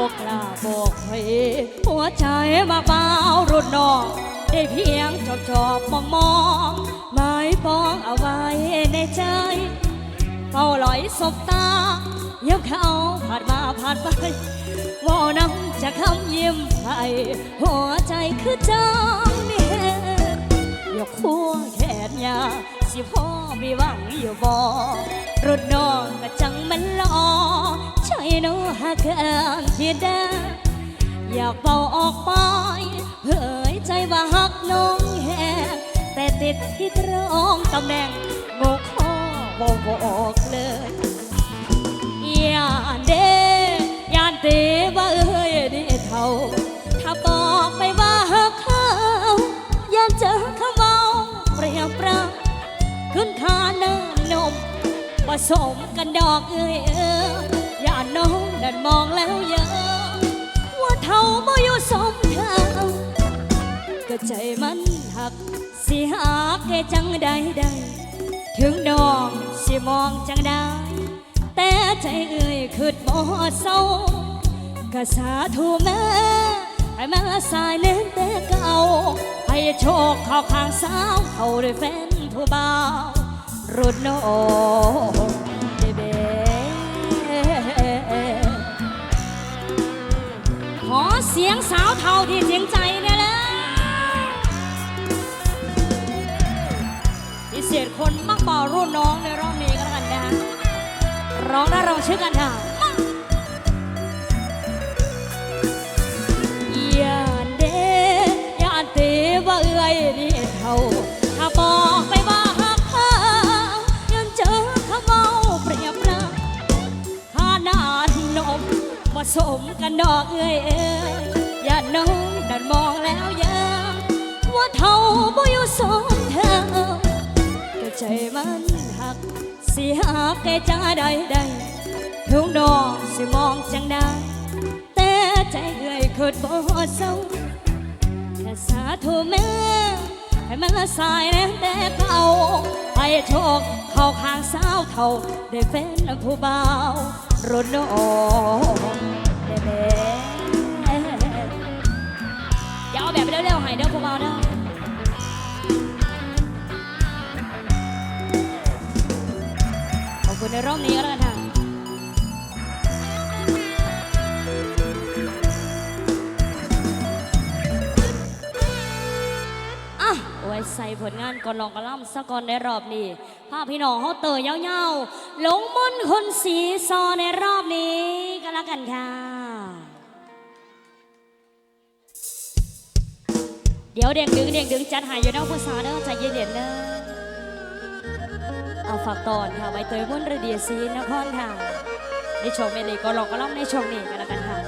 บอกกล้าบอกให้หัวใจมาเบารุ่นน้อง ได้เพียงชอบชอบมองมองหมายปองเอาไว้ในใจเฝ้าลอยสบตาเยี่ยมเขาผ่านมาผ่านไปว่าน้ำจะคำยิ้มให้หัวใจคือจางนี่ยกหัวแขนยาสิพ่อมีหวังอยู่บ่รุ่นน้องก็จังมันลอ ช่เน้อหาเกินที่ได้อยากเบาออกไปเผยใจว่าหักน้องแหงแต่ติดที่ตรองตำแหน่งโงข้อบอกบอกเลยอย่าเด้ยานเตว่าเอ้ยนี่เท่า ถ้าบอกไปว่าหักเขาย่านเจอเขาเมาเปรียบปราขึ้นคาเนินนมผสมกันดอกเอ้ยเอ้ย น้องนั่นมองแล้วยอะว่าเท่าบ่อยู่สมเท่าก็ใจมันหัก สิหักแค่จังใดใดถึงดองสิมองจังได้แต่ใจเอ่ยคืดบ่เศร้าก็สาธุแม่ให้มาสายเน้นแต่เก่าให้โชคเข้าข้างสาว เขาด้วยแฟนผู้บ่าวรุ่นน้อง เสียงสาวเทาที่เสียงใจเนี่ยเลยพิเศษคนมักบ่ารุ่นน้องในรอบนี้ก็แล้วกันนะฮะร้องได้ร้องชื่อกันค่ะมาอย่าเดอย่าเตว่าเอ้ยดี ผสมกันดอกเอ้ยเอ้ยอย่าน้องดันมองแล้วยังว่าเท่าบ่อยู่สองเท่าก็ใจมันหักสิหักแก่จ้าใดใดทุกดอกสิมองจังได้แต่ใจเอ้ยคิดบ่เศร้าแค่สาธุแม่ ให้มันละสายแน่แต่เขาให้โชค เข้าข้างสาวเท่า ได้แฟนผู้เบารุ่นน้องได้แม่อย่าเอาแบบไปเร็วๆให้เด้อผู้เบาเด้อขอบคุณในรอบนี้ก็แล้วกันค่ะ ผลงานก่อนลองกระล่ำสักก่อนในรอบนี้ภาพพี่น้องเขาเตยยาวๆหลงมนคนสีซอในรอบนี้ก็แล้วกันค่ะ เดี๋ยวเด็กดึงเด็กดึงจัดหายอยู่นอกภาษาเด้อใจเย็นๆเด้อเอาฝากตอนค่ะใบเตยมุ่นระเดียซีนครค่ะในชว์เมลีก็ลองกระล่ำในช่วงนี้ก็แล้วกันค่ะ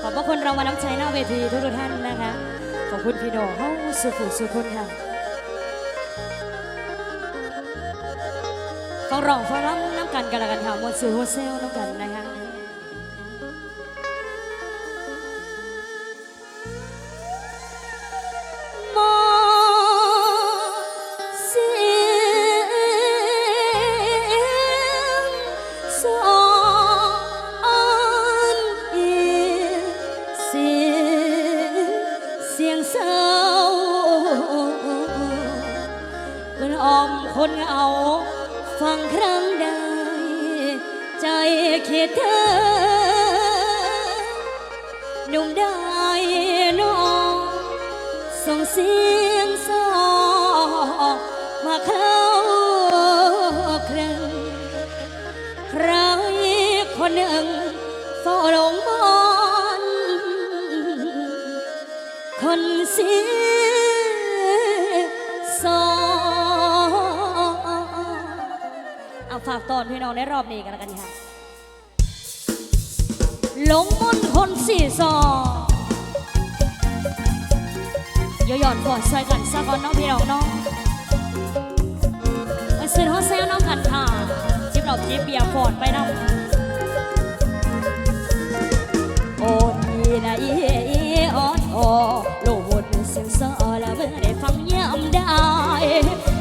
ขอบพระคุณรางวัลน้ำใจหน้าเวทีทุกท่านนะคะ คุณพี่น้องเฮาสุขุสุคนค่ะฟังร้องฟังรำน้ำกันกันละกันค่ะมวลสื่อโฮเซลน้ำกันนะคะาฝากตอนพี่น้องในรอบนี้กันแล้วกันค่ะหลงมนคนสี่ซอย่าหย่อนก่อนใส่กันซะก่อนน้องพี่น้องน้องไปซื้อฮอตเซลน้องกันค่ะจิบดอกจิบเบียร์ฟอดไปน้ำโอ้ยนะอีอีออดออโลบนเสียงซอและเมื่อได้ฟังย้ำได้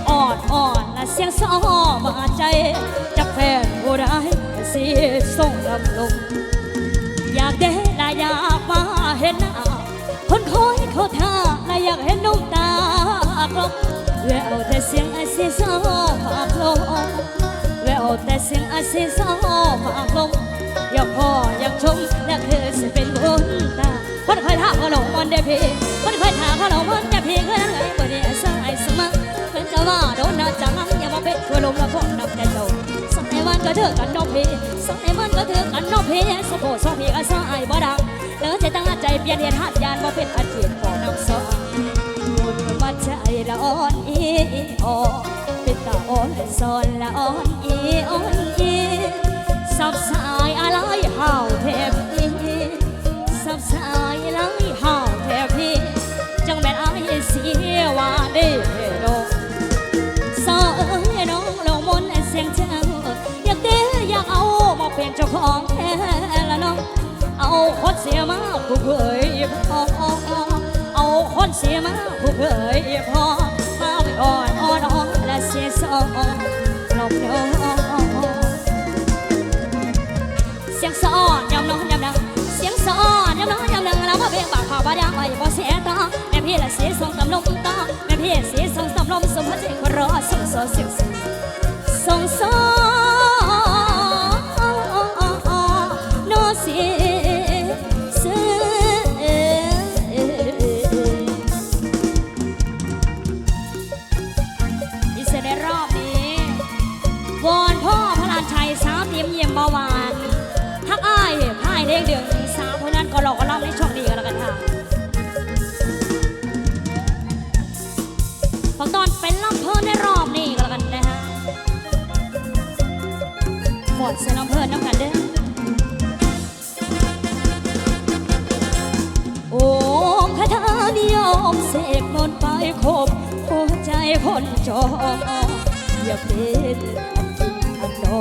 ออดอ่อน เสียงสอมาใจจากแฟนโบร้ายเสียส่งลำลง อยากเด้ลาอยากมาเห็นหน้าคนคอยเขาท่าและอยากเห็นน้องตากลมแววแต่เสียงไอเสียงสอฝากลมแววแต่เสียงไอเสียงสอฝากลมอยากพ่ออยากชมและเธอจะเป็นคนตาคนคอยท่าเขาหลงมันเดพีคนคอยท่าเขาหลงมันเดพีก็นั่นไงบ่ได้ ว่าโดนน่าจังอย่ามาเป็นตัวลมละพวกนับแต่โตสักในวันก็เถอะกันน้องพีสักในวันก็เถอะกันน้องพีสมโภสองพีก็สายบ่ดังเลิกใจตั้งใจเปลี่ยนเหตุหัดยานว่าเป็นอาชีพของน้ำสองมุดมาใจละอ่อนอีอ่อนเป็นตาอ่อนสอนละอ่อนอีอ่อนอีสับสายอะไรห่าวแทบพี่สับสายอะไรห่าวแทพีจังแม่นอายเสียว่าด้ งเจ้าอยากเด้อยากเอามาเป็นเจ้าของแท้ละน้อง เอาคนเสียมาผู้เคยพอเอาคนเสียมาผู้เคยพอมาไปอ่อนอ่อนอ่อนและเสียสองหลมน้องเสียงสอนยำน้องยำนังเสียงสอนยำน้องยำนังแล้วมาเบียงปากขาวบาดาไว้ คบหัวใจคนจองอย่าเป็นอันจริงอันนอ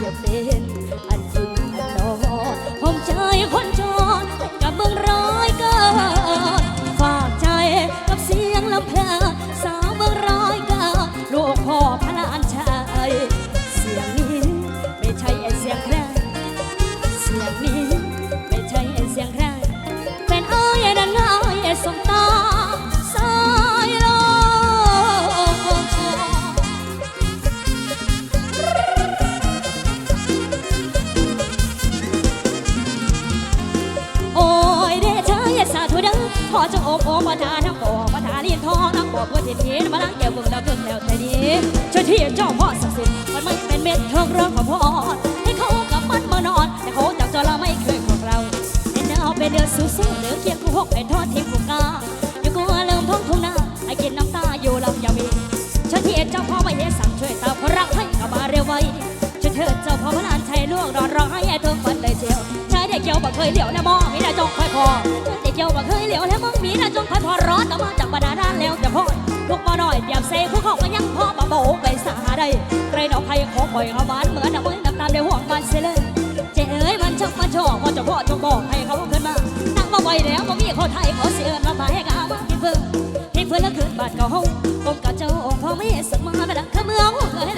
อย่าเป็นอันจริงอันนอผมใจคนจองกับเมืองร้อยเกิน อจงโอบโอมาทาทั้งปอมาทาลีนทองทั้งปอเพื่อที่ทีมาล้างแก้วเบิ่งดาวเบิ่งแล้วแต่ดีช่วยที่เจ้าพ่อศักดิ์สิทธิ์มันไม่เป็นเม็ดเทิงเรื่องของพ่อให้เขากับมันมานอน แต่เขาจับจอเราไม่เคยของเราเห็นเอาเป็นเดือดสู้สู้เดือเคียงคู่หกเป็นทอดทิ้งผูกกาอยู่กัวเริ่มท้องทุ่งนาไอ้กินน้ำตาอยู่ลำยามีช่วยที่เจ้าพ่อไม่เห็นสั่งช่วยตาพระรักให้กลับมาเร็วไวช่วยเถิดเจ้าพ่อพระ ลานชัยล่วงรอนร้องให้ไอ้ทุกคนเลยเจียวชายเด็กเกี่ยวบ่เคยเหลียวนะมองมีแต่จงคอยพอเด็กเกี่ยวบ่เคยเหลียวแล้วมึงมีแต่จงคอยพอร้อนต่อมาจากบรรดาด้านแล้วจะพอทุกบ่น้อยเดียบเซผู้ของมันยังพ่อมาโบไปสาได้ใครดอกใครขอคอยเขาบ้านเหมือนน้ำมือน้ำตาเดี๋ยวห่วงมันเสียเลยเจ๊เอ้ยมันชักมาชอบพอจะพ่อจงบอกให้เขาขึ้นมานั่งมาไว้แล้วบ่มีคนไทยขอเสียมาไปให้กามาที่เพิ่งที่เพื่อนแล้วคืนบาดเก่าห้องผมกับเจ้าองค์พ่อไม่สักมาไปดังขมือเพื่อให้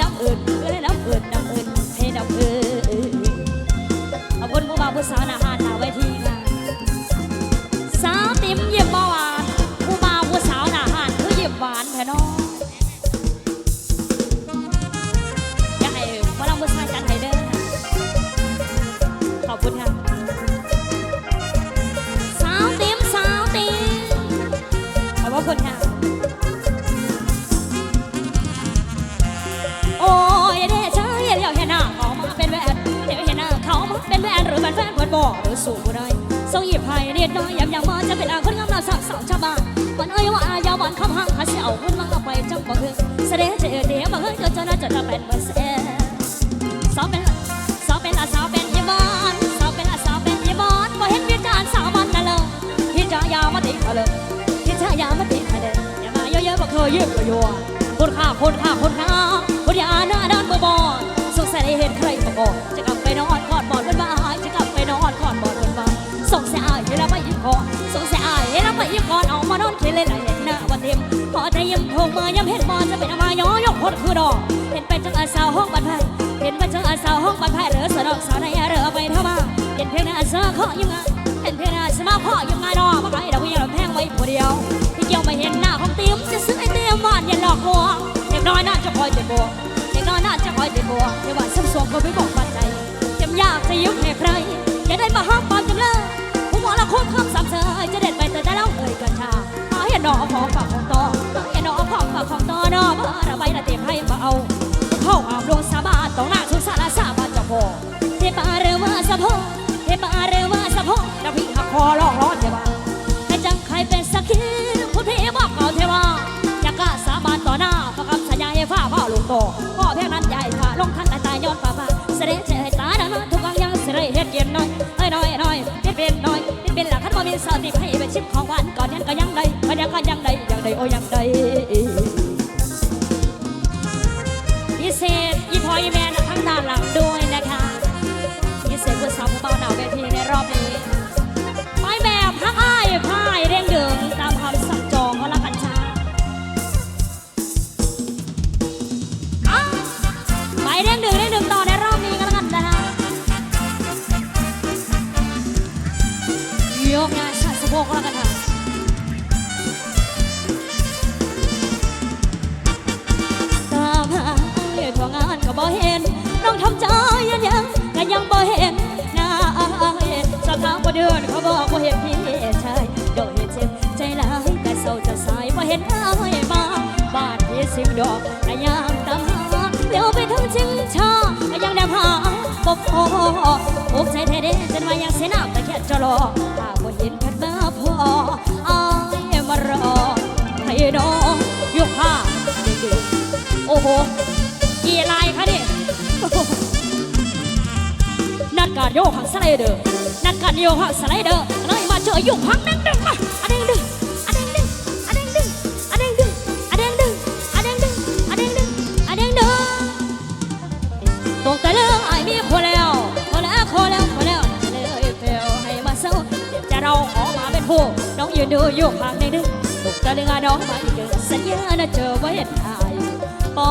เป็นแหวนหรือเป็นแฟนคนบอหรือสู่ผู้ใดส่งหยิบให้นิดน้อยยำยำมาจะเป็นอาคนงามลาสักสาวชาวบ้านวันเอ้ยว่าอายาวันคำห้างขาเสียเอาคนมาเอาไปจังบ่คือแสดงเจอเดียวมาเฮ้ยเกิดเจอน้าจนเราเป็นเบอร์เซ่สาวเป็นสาวเป็นละสาวเป็นยามานสาวเป็นละสาวเป็นยามานบ่เห็นวิจารณ์สาวมันนั่นเลยที่จะยามาติดเขาเลยที่จะยามาติดเขาเลยอย่ามาเยอะๆบ่เคยยืมก็ยัวคนข้าคนข้าคนข้าคนยาหน้าด้านบ่บอดสงสัยได้เห็นใครมาก่อนจะกลับไปนอนกอดบอดเป็นบ้าจ ให้เราไปยิบก่อนส่งเสียอายให้เราไปยิบก่อนเอามานอนคิดเล่นเห็นหน้าวันเต็มพอได้ยิ้มโทงมาย้ำเห็นบอลจะเป็นมาย้อยกคนคือดอกเห็นเป็นจังอาสาวห้องบันไพเห็นเป็นจังอาสาวห้องบันไพเหลือสนอกสาวในเรือไปเท่ามาเห็นเพียงหน้าเสือขอยังไงเห็นเพียงหน้าสมาขอยังไงนอมาไกลดอกยังแพงไว้ผู้เดียวที่เกี่ยวไม่เห็นหน้าของติ๋มจะซื้อไอเตี้ยยมานอย่าหลอกลวงเด็กน้อยน่าจะคอยติดบัวเด็กน้อยน่าจะคอยติดบัวอย่าว่าซ้ำสวงก็ไม่บอกปัจจัยจำยากจะยุบให้ใครอย่าได้มาห้ามปามจำเลย หมอละคุ้มคำสามเธอจะเด็ดไปแต่ได้แล้วเอ่ยกัญชาหาเห็นหนอของฝากของตอเห็นหนอของฝากของตอนอมาระบายละเต็มให้มาเอาเข้าอาบลงสาบานต้องหน้าสุสารสาบานจะพอเทปาเรว่าสะพอเทปาเรว่าสะพอแล้วพี่หักคอลอกล้อเทปา ดเป็นหลักขันบ่มีสติให้ไปชิมของหวานก่อนยังก็ยังได้ก็ยังก็ยังได้ยังได้โอ้ยัง ยกงานชาสะโพกแล้วกันค่ะตามหาเอ้ยทั่วงานก็บ่เห็น น้องทำใจยังยังก็ยังบ่เห็นหน้าอ้ยสอบถามบ่เดือนเขาบอกว่าเห็นพี่ชายโดยเห็นเจ็บใจร้ายแต่เศร้าจะสายบ่เห็นอ้ายมาบ้านพี่สิบดอกก็ยังตามหาเลี้ยวไปทางชิงชาก็ยังแนบหาบ่พออกใจแท้เด้จนว่ายังเสียน้ำตะเคี ยจะรอถ้าบ่เห็นพัดมาพออ้ายมารอให้น้องยกผ้าเด็กๆโอ้โหกี่ลายคะนี่นัดการโยกหักสไลเดอร์นัดการโยกหักสไลเดอร์เลยมาเจออยกหักนั่งดึงมาอะเด้ดึงอะเด้ง คู่น้องยืนดูอยู่ห่างในนึงตกตะลึงาน้องมาอีกเกิดสัญญาณเจอไว้เห็นทายปอ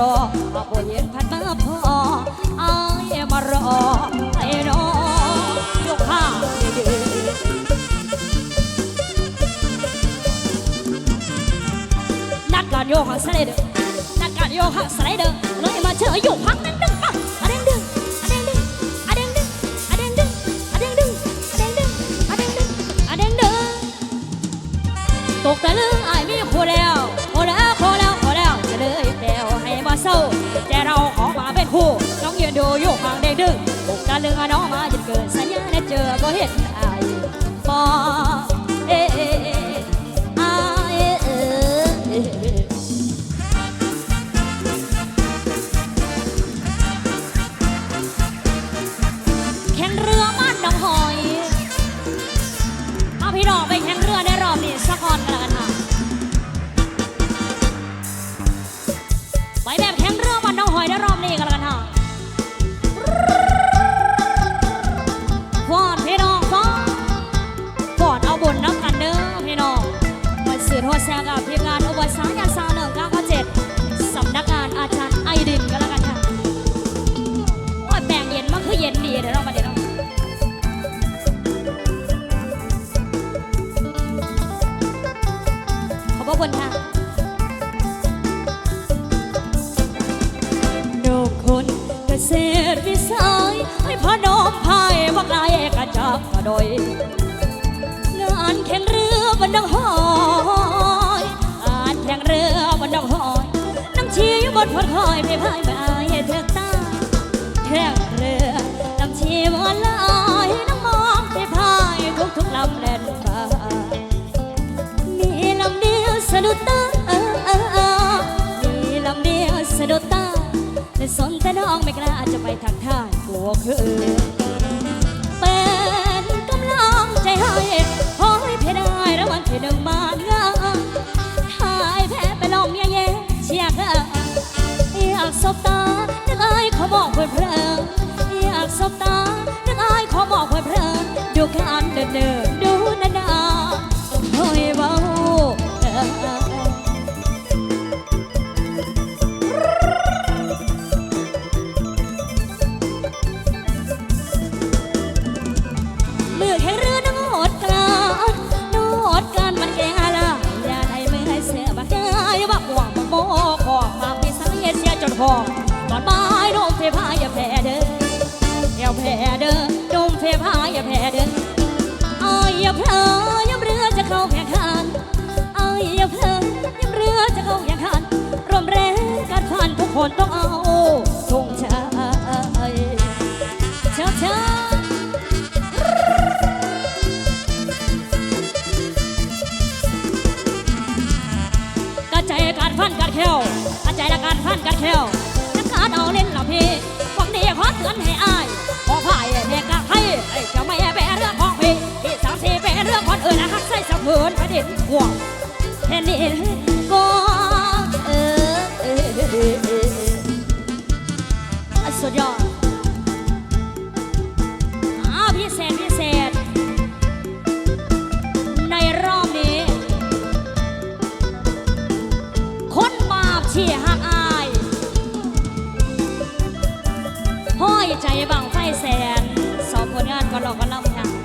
รอเอาบ่เห็นพันมาพอไอ้มารอไอ้น้องยกข้าดีๆนักการโยกหักสไลเดอร์นักการโยกหักสไลเดอร์เลยมาเจออยู่พัก ดึงตกแต่เรื่องน้องมาจนเกินสัญญาได้เจอก็เห็นอายปอเออายเออแข่งเรือบ้านหนองหอยเอาพี่น้องไปแข่งเรือในรอบนี้สักคนกันแล้วกันค่ะไปแบบแข่งเรือบ้านหนองหอยในรอบนี้กัน โดยงานแข่งเรือบนดองหอยงานแข่งเรือบนดองหอยน้ำชีบนพดคอยไปพายไปอายเถือกตาแข่งเรือลำชีวันลอยน้ำมองไปพายทุกทุกลำแล่นไปมีลำเดียวสะดุดตามีลำเดียวสะดุดตาทักทายบวกคือเป็นกำลัง ให้ขอให้เพได้รางวัลที่หนึ่งมางาถ้าไอ้แพ้ไปลองเมียเย่เชียร์กันอยากสบตานึกอายขอบอกเพื่อนเพลินอยากสบตานึกอายขอบอกเพื่อนเพลินดูการเดินเดินดูนานาเฮ้ยเบา อ้ยอย่าเพลออย่าเรือจะเข้าแข่งขันเอ้ยอย่าเพลออย่าเรือจะเข้าแข่งขันร่วมแรงการฟันทุกคนต้องเอาทงชัยเชิญเชิญกระจการฟันกัดเขียวกระจายการฟันกัดเขียว กใส่สะเพือนประเด็นห่วงแค่นี้ก็เออเออเออเออเออสุดยอดอ้าวพิเศษพิเศษ ในรอบนี้ คนบาปเชี่ยหักอายห้อยใจบังไฟแสนสองผลงานก็หลอกก็ล่ำค่ะ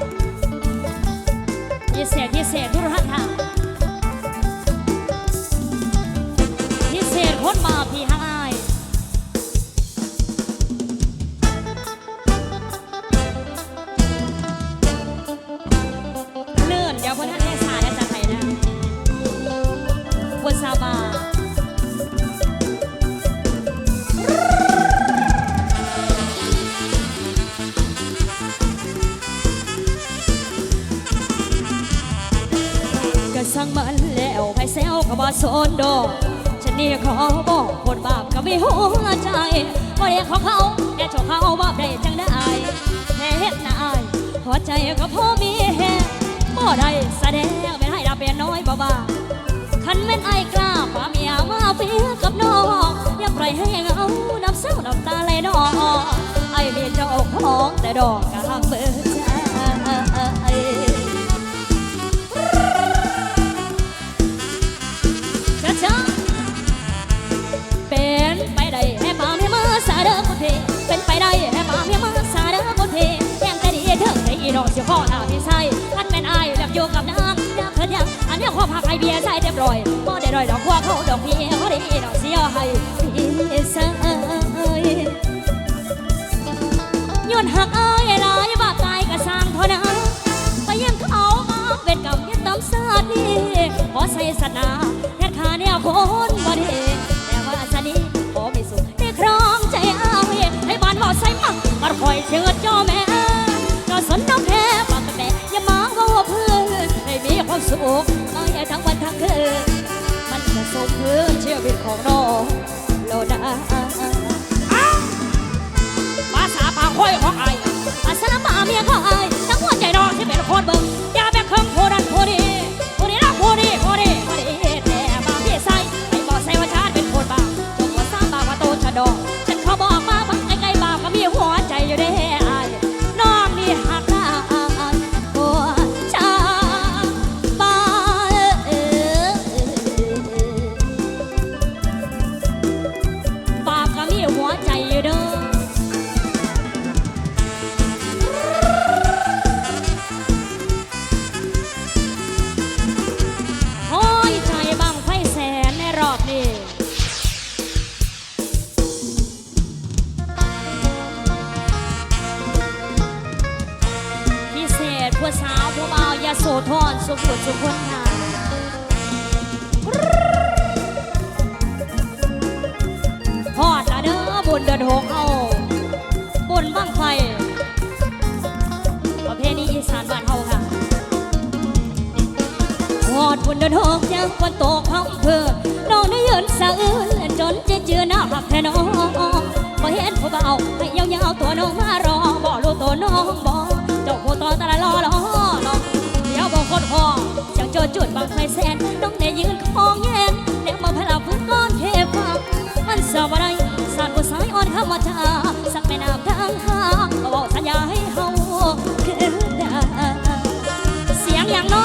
พิเศษพิเศษทุกท่านค่ะพิเศษคนมาปที่หักอา ของเขาแต่โชเขาว่าปได้จังได้แค่เฮ็ดนายหัวใจก็พอมีแฮบ่ได้แสดงไม่ให้ดาเป็นน้อยบ่บ้าคันแม่นไอ้กล้าป่าเมียมาเฟียกับน้องอย่าปล่อยให้เงาน้ำเศร้าน้ำตาไหลนองไอ้มีเจ้าของแต่ดอกกลางเบิด เป็นไปได้ให้ปามให้มาสาเด้อคนเพแย่งแต่ดีเถิงในอีดอกเสียพ่อหน้าพี่ใส่อันเป็นอายแบบอยู่กับนางอยากเพิ่นยังอันนี้ขอพักไอเบียร์ใส่เรียบร้อยพอได้รอยดอกพวกเขาดอกพี่เขาได้ดอกเสียให้ ความสุขมาอย่ทั้งวันทั้งคืนมันจะส่งพื้นเชื่อบินของน้องโลดาภาษาปากค่อยของไอ้ภาษาป่าเมียของไอ้ทั้งหัวใจน้องที่เป็นคนเบิ่ง เจ้าผู้ต่อตะละรอลอลอเดี๋ยวบอกคนพองจังโจจุดบางไฟแสนต้องได้ยืนคองแยนแล้วมาพลาพื้นก้อนเทฟังมันสาวอะไรสารผู้สายอ่อนเข้ามาจาสักแม่น้ำทางหาบอกสัญญาให้เฮาคืนได้เสียงอย่างน้อย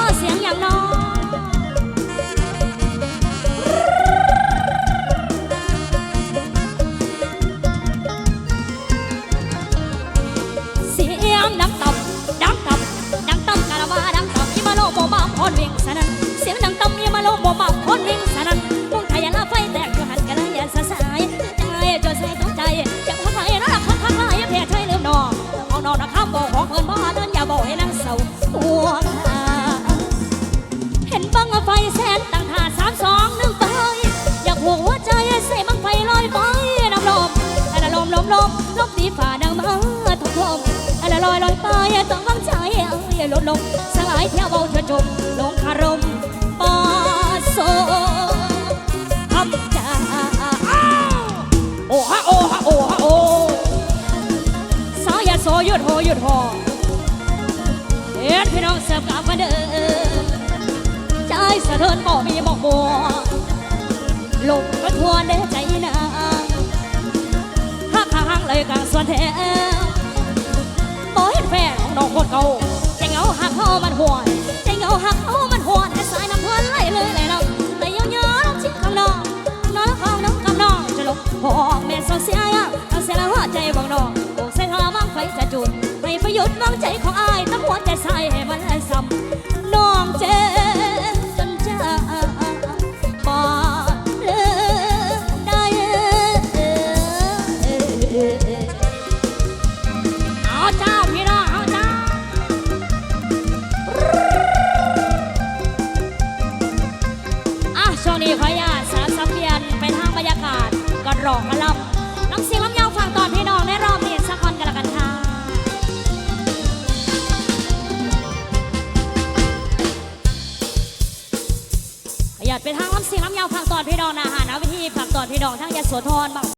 อ้ยลดลงสลายเที่ยวเบาเธอจมลงคารมปอโซคำจาโอ้ฮะโอ้ฮะโอ้ฮะโอ้สายยาโซยุดโหหยุดโหเอ็ดพี่น้องเสิร์ฟกับมาเด้อใจสะเทือนบ่มีบอกบัวลงกระทวนเด้ใจนางหักข้างเลยกลางสวนแถวบ่เห็นแฟนของน้องคนเก่าาหักเขามันหวนใจเหงาหักเขามันหวนให้สายน้ำทวนไหลเลยไหลน้ำแต่ยังย้อนชิดคำน้องน้องของน้องคำน้องจะลงพอแม่สาวเสียอะเอาเสียแล้วหัวใจบางน้องโอ้ใส่ทามังไฟจะจุดไม่ประยุทธ์วางใจของอา